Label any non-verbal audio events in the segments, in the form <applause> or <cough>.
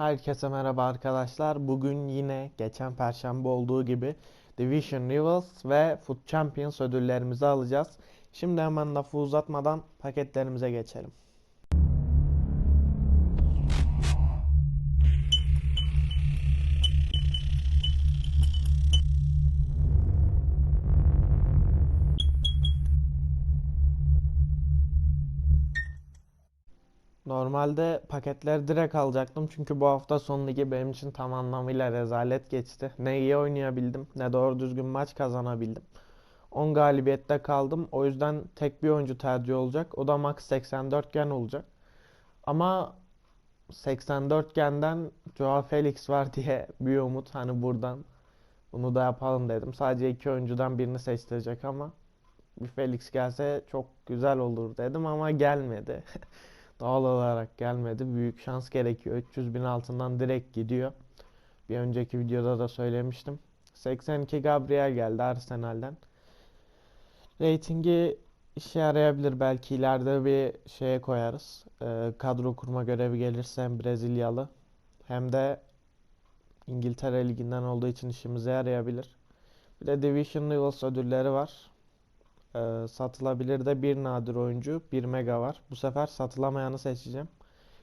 Herkese merhaba arkadaşlar. Bugün yine geçen perşembe olduğu gibi Division Rivals ve Foot Champions ödüllerimizi alacağız. Şimdi hemen lafı uzatmadan paketlerimize geçelim. Normalde paketleri direkt alacaktım çünkü bu hafta sonu ligi benim için tam anlamıyla rezalet geçti. Ne iyi oynayabildim ne doğru düzgün maç kazanabildim. 10 galibiyette kaldım. O yüzden tek bir oyuncu tercih olacak. O da max 84 gen olacak. Ama 84 genden Joao Felix var <laughs> diye bir umut hani buradan bunu da yapalım dedim. Sadece iki oyuncudan birini seçtirecek ama bir Felix gelse çok güzel olur dedim ama gelmedi. <laughs> Doğal olarak gelmedi. Büyük şans gerekiyor. 300 bin altından direkt gidiyor. Bir önceki videoda da söylemiştim. 82 Gabriel geldi Arsenal'den. Ratingi işe yarayabilir. Belki ileride bir şeye koyarız. Ee, kadro kurma görevi gelirse hem Brezilyalı hem de İngiltere Ligi'nden olduğu için işimize yarayabilir. Bir de Division Rivals ödülleri var. Ee, satılabilir de bir nadir oyuncu, bir mega var. Bu sefer satılamayanı seçeceğim.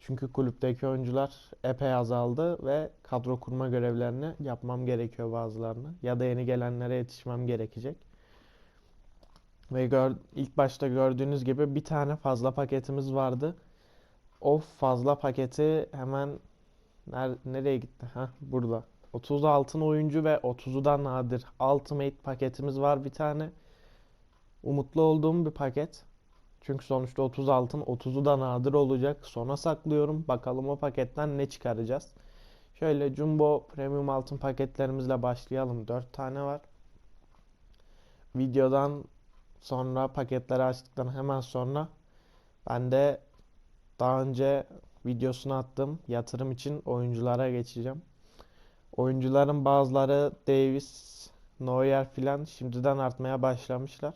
Çünkü kulüpteki oyuncular epey azaldı ve kadro kurma görevlerini yapmam gerekiyor bazılarını. Ya da yeni gelenlere yetişmem gerekecek. Ve gör, ilk başta gördüğünüz gibi bir tane fazla paketimiz vardı. O fazla paketi hemen ner- nereye gitti? Ha, burada. 30 altın oyuncu ve 30'u da nadir Ultimate paketimiz var bir tane. Umutlu olduğum bir paket. Çünkü sonuçta 30 altın 30'u da nadir olacak. Sona saklıyorum. Bakalım o paketten ne çıkaracağız. Şöyle Jumbo Premium altın paketlerimizle başlayalım. 4 tane var. Videodan sonra paketleri açtıktan hemen sonra ben de daha önce videosunu attım. Yatırım için oyunculara geçeceğim. Oyuncuların bazıları Davis, Neuer filan şimdiden artmaya başlamışlar.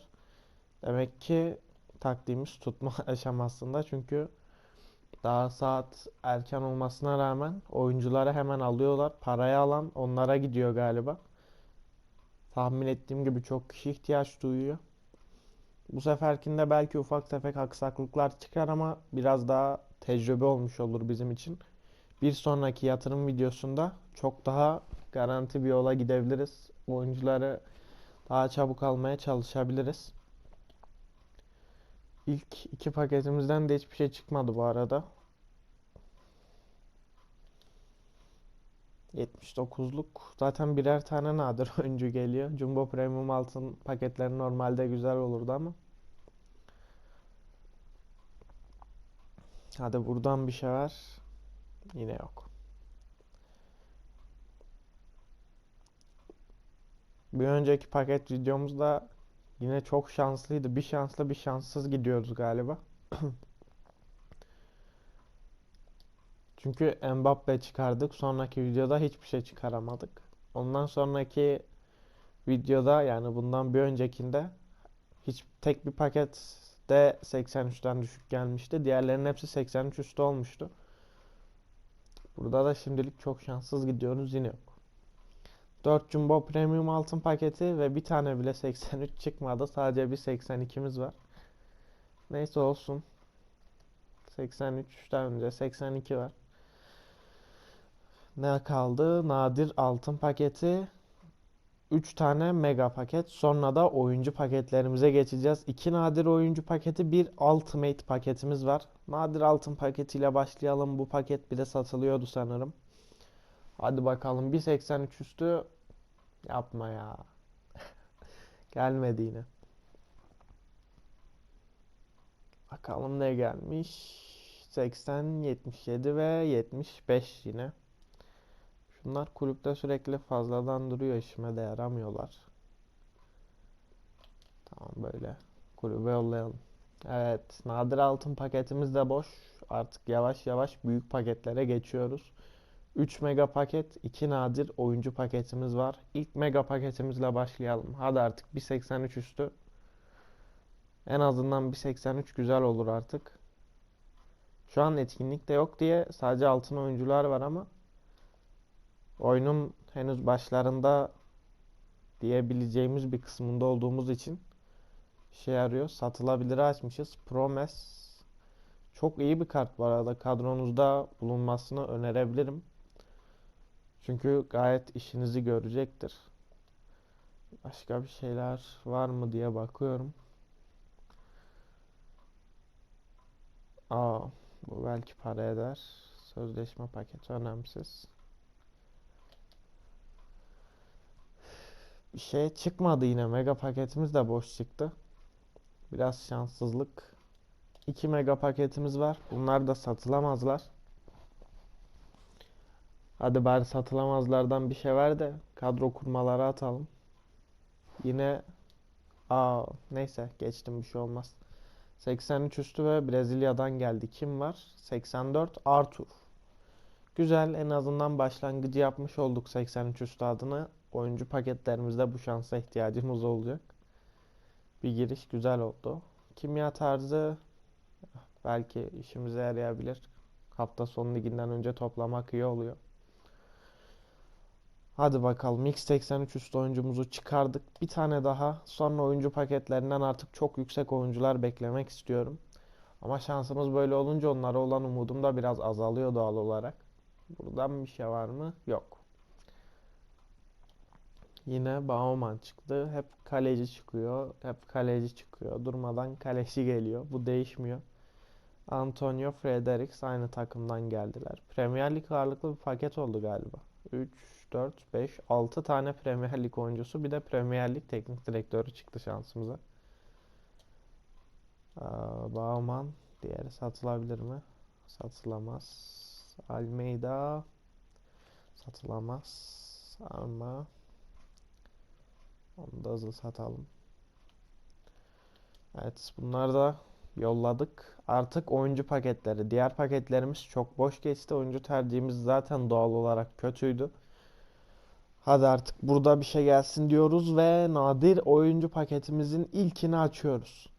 Demek ki taktiğimiz tutma <laughs> aşamasında çünkü daha saat erken olmasına rağmen oyuncuları hemen alıyorlar. Parayı alan onlara gidiyor galiba. Tahmin ettiğim gibi çok kişi ihtiyaç duyuyor. Bu seferkinde belki ufak tefek aksaklıklar çıkar ama biraz daha tecrübe olmuş olur bizim için. Bir sonraki yatırım videosunda çok daha garanti bir yola gidebiliriz. Oyuncuları daha çabuk almaya çalışabiliriz. İlk iki paketimizden de hiçbir şey çıkmadı bu arada. 79'luk zaten birer tane nadir <laughs> oyuncu geliyor. Jumbo Premium altın paketleri normalde güzel olurdu ama. Hadi buradan bir şey var. Yine yok. Bir önceki paket videomuzda yine çok şanslıydı. Bir şanslı bir şanssız gidiyoruz galiba. <clears throat> Çünkü Mbappe çıkardık. Sonraki videoda hiçbir şey çıkaramadık. Ondan sonraki videoda yani bundan bir öncekinde hiç tek bir pakette 83'ten düşük gelmişti. Diğerlerinin hepsi 83 üstü olmuştu. Burada da şimdilik çok şanssız gidiyoruz yine yok. 4 Jumbo Premium altın paketi ve bir tane bile 83 çıkmadı. Sadece bir 82'miz var. Neyse olsun. 83'ten önce 82 var. Ne kaldı? Nadir altın paketi. 3 tane mega paket. Sonra da oyuncu paketlerimize geçeceğiz. 2 nadir oyuncu paketi, bir ultimate paketimiz var. Nadir altın paketiyle başlayalım. Bu paket bile satılıyordu sanırım. Hadi bakalım 1.83 üstü yapma ya. Gelmedi yine. Bakalım ne gelmiş. 80, 77 ve 75 yine. Şunlar kulüpte sürekli fazladan duruyor. işime de yaramıyorlar. Tamam böyle. Kulübe yollayalım. Evet. Nadir altın paketimiz de boş. Artık yavaş yavaş büyük paketlere geçiyoruz. 3 mega paket, 2 nadir oyuncu paketimiz var. İlk mega paketimizle başlayalım. Hadi artık 1.83 üstü. En azından 1.83 güzel olur artık. Şu an etkinlikte yok diye sadece altın oyuncular var ama Oyunun henüz başlarında diyebileceğimiz bir kısmında olduğumuz için işe yarıyor. Satılabilir açmışız. Promes çok iyi bir kart bu arada. Kadronuzda bulunmasını önerebilirim. Çünkü gayet işinizi görecektir. Başka bir şeyler var mı diye bakıyorum. Aa, bu belki para eder. Sözleşme paketi önemsiz. Bir şey çıkmadı yine. Mega paketimiz de boş çıktı. Biraz şanssızlık. 2 mega paketimiz var. Bunlar da satılamazlar. Hadi bari satılamazlardan bir şey ver de kadro kurmaları atalım. Yine aa neyse geçtim bir şey olmaz. 83 üstü ve Brezilya'dan geldi. Kim var? 84 Arthur. Güzel en azından başlangıcı yapmış olduk 83 üstü adına. Oyuncu paketlerimizde bu şansa ihtiyacımız olacak. Bir giriş güzel oldu. Kimya tarzı belki işimize yarayabilir. Hafta sonu liginden önce toplamak iyi oluyor. Hadi bakalım X83 üstü oyuncumuzu çıkardık. Bir tane daha. Sonra oyuncu paketlerinden artık çok yüksek oyuncular beklemek istiyorum. Ama şansımız böyle olunca onlara olan umudum da biraz azalıyor doğal olarak. Buradan bir şey var mı? Yok. Yine Bauman çıktı. Hep kaleci çıkıyor. Hep kaleci çıkıyor. Durmadan kaleci geliyor. Bu değişmiyor. Antonio Fredericks aynı takımdan geldiler. Premier Lig ağırlıklı bir paket oldu galiba. 3, 4, 5, 6 tane Premier Lig oyuncusu bir de Premier Lig teknik direktörü çıktı şansımıza. Bauman diğeri satılabilir mi? Satılamaz. Almeida satılamaz ama onu da hızlı satalım. Evet bunlar da yolladık. Artık oyuncu paketleri. Diğer paketlerimiz çok boş geçti. Oyuncu tercihimiz zaten doğal olarak kötüydü. Hadi artık burada bir şey gelsin diyoruz ve nadir oyuncu paketimizin ilkini açıyoruz.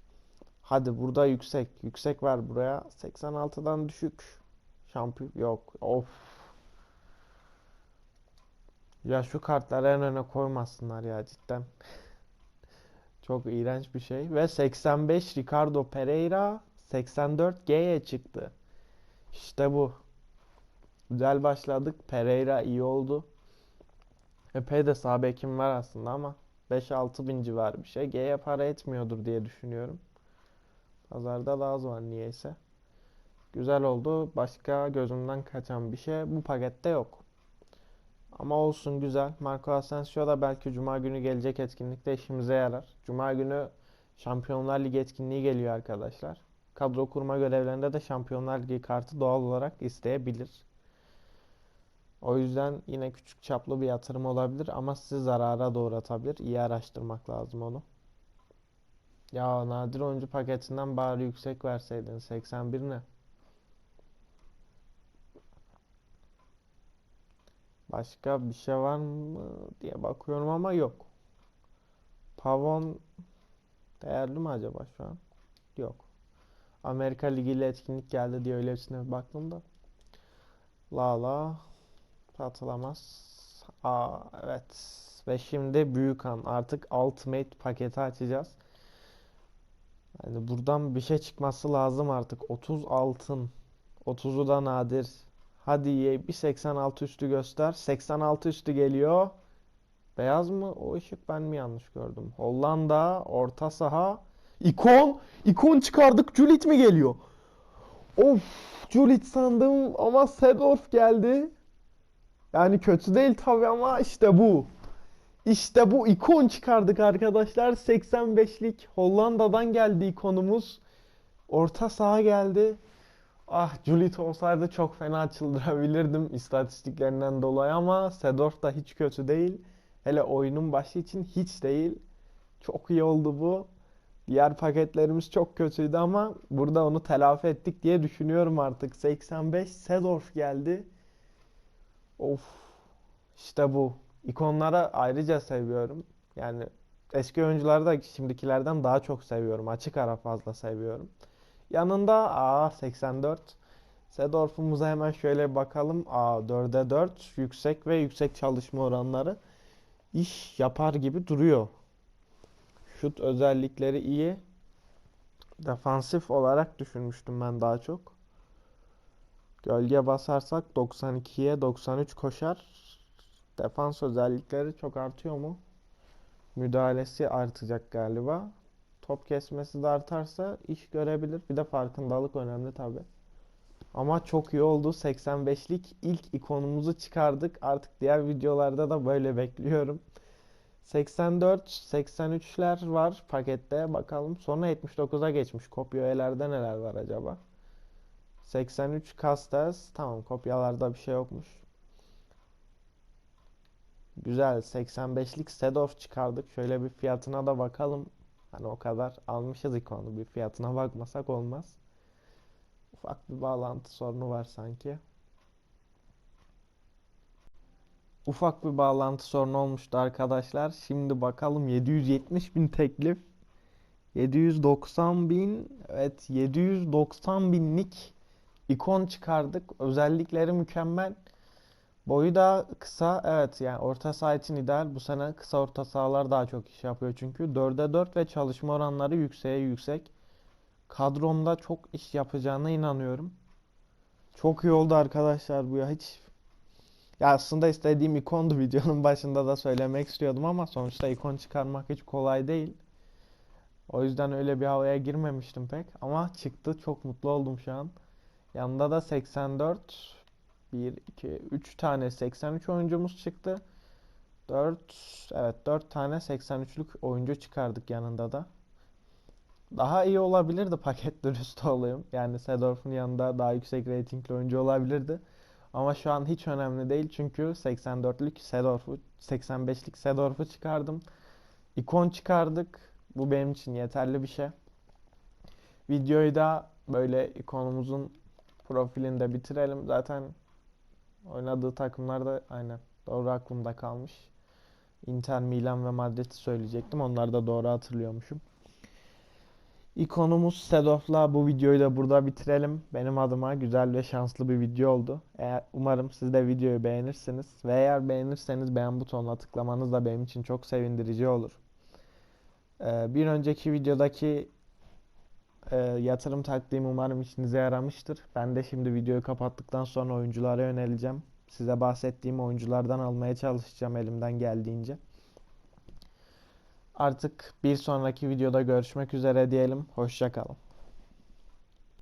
Hadi burada yüksek. Yüksek ver buraya. 86'dan düşük. Şampiyon yok. Of. Ya şu kartları en öne koymasınlar ya cidden. <laughs> Çok iğrenç bir şey. Ve 85 Ricardo Pereira 84 G'ye çıktı. İşte bu. Güzel başladık. Pereira iyi oldu. Epey de sağ bekim var aslında ama 5-6 bin civarı bir şey. G'ye para etmiyordur diye düşünüyorum. Pazarda daha az var niyeyse. Güzel oldu. Başka gözümden kaçan bir şey bu pakette yok. Ama olsun güzel. Marco Asensio da belki Cuma günü gelecek etkinlikte işimize yarar. Cuma günü Şampiyonlar Ligi etkinliği geliyor arkadaşlar. Kadro kurma görevlerinde de Şampiyonlar Ligi kartı doğal olarak isteyebilir. O yüzden yine küçük çaplı bir yatırım olabilir ama sizi zarara doğratabilir. İyi araştırmak lazım onu. Ya nadir oyuncu paketinden bari yüksek verseydin. 81 ne? Başka bir şey var mı diye bakıyorum ama yok. Pavon değerli mi acaba şu an? Yok. Amerika Ligi ile etkinlik geldi diye öylesine bir baktım da. Lala satılamaz. Aa evet. Ve şimdi Büyükan artık Ultimate paketi açacağız. Yani buradan bir şey çıkması lazım artık. 30 altın. 30'u da nadir. Hadi ye bir 86 üstü göster. 86 üstü geliyor. Beyaz mı? O ışık ben mi yanlış gördüm? Hollanda orta saha. İkon. İkon çıkardık. Julit mi geliyor? Of. Julit sandım ama Seedorf geldi. Yani kötü değil tabii ama işte bu. İşte bu ikon çıkardık arkadaşlar. 85'lik Hollanda'dan geldi ikonumuz. Orta saha geldi. Ah Julit olsaydı çok fena çıldırabilirdim istatistiklerinden dolayı ama Seedorf da hiç kötü değil. Hele oyunun başı için hiç değil. Çok iyi oldu bu. Diğer paketlerimiz çok kötüydü ama burada onu telafi ettik diye düşünüyorum artık. 85 Seedorf geldi. Of. İşte bu. İkonlara ayrıca seviyorum. Yani eski oyuncuları da şimdikilerden daha çok seviyorum. Açık ara fazla seviyorum. Yanında aa 84 Seedorf'umuza hemen şöyle bakalım. Aa 4'e 4 yüksek ve yüksek çalışma oranları iş yapar gibi duruyor. Şut özellikleri iyi. Defansif olarak düşünmüştüm ben daha çok. Gölge basarsak 92'ye 93 koşar. Defans özellikleri çok artıyor mu? Müdahalesi artacak galiba. Top kesmesi de artarsa iş görebilir. Bir de farkındalık önemli tabi. Ama çok iyi oldu. 85'lik ilk ikonumuzu çıkardık. Artık diğer videolarda da böyle bekliyorum. 84, 83'ler var pakette. Bakalım. Sonra 79'a geçmiş. Kopyalarda neler var acaba? 83 Castes. Tamam kopyalarda bir şey yokmuş. Güzel. 85'lik Sedorf çıkardık. Şöyle bir fiyatına da bakalım. Hani o kadar almışız ikonu. Bir fiyatına bakmasak olmaz. Ufak bir bağlantı sorunu var sanki. Ufak bir bağlantı sorunu olmuştu arkadaşlar. Şimdi bakalım 770 bin teklif. 790 bin. Evet 790 binlik ikon çıkardık. Özellikleri mükemmel. Boyu da kısa. Evet yani orta saha için ideal. Bu sene kısa orta sahalar daha çok iş yapıyor çünkü. 4'e 4 ve çalışma oranları yükseğe yüksek. Kadromda çok iş yapacağına inanıyorum. Çok iyi oldu arkadaşlar bu ya hiç ya aslında istediğim ikondu videonun başında da söylemek istiyordum ama sonuçta ikon çıkarmak hiç kolay değil. O yüzden öyle bir havaya girmemiştim pek ama çıktı çok mutlu oldum şu an. Yanında da 84 1 2 3 tane 83 oyuncumuz çıktı. 4 evet 4 tane 83'lük oyuncu çıkardık yanında da. Daha iyi olabilirdi paket <laughs> dürüst olayım. Yani Seedorf'un yanında daha yüksek reytingli oyuncu olabilirdi. Ama şu an hiç önemli değil çünkü 84'lük Seedorf'u 85'lik Seedorf'u çıkardım. İkon çıkardık. Bu benim için yeterli bir şey. Videoyu da böyle ikonumuzun profilinde bitirelim. Zaten oynadığı takımlar da aynen doğru aklımda kalmış. Inter, Milan ve Madrid'i söyleyecektim. Onları da doğru hatırlıyormuşum. İkonumuz Sedof'la bu videoyu da burada bitirelim. Benim adıma güzel ve şanslı bir video oldu. Eğer, umarım siz de videoyu beğenirsiniz. Ve eğer beğenirseniz beğen butonuna tıklamanız da benim için çok sevindirici olur. Ee, bir önceki videodaki e, yatırım taktiğim umarım işinize yaramıştır. Ben de şimdi videoyu kapattıktan sonra oyunculara yöneleceğim. Size bahsettiğim oyunculardan almaya çalışacağım elimden geldiğince. Artık bir sonraki videoda görüşmek üzere diyelim. Hoşça kalın.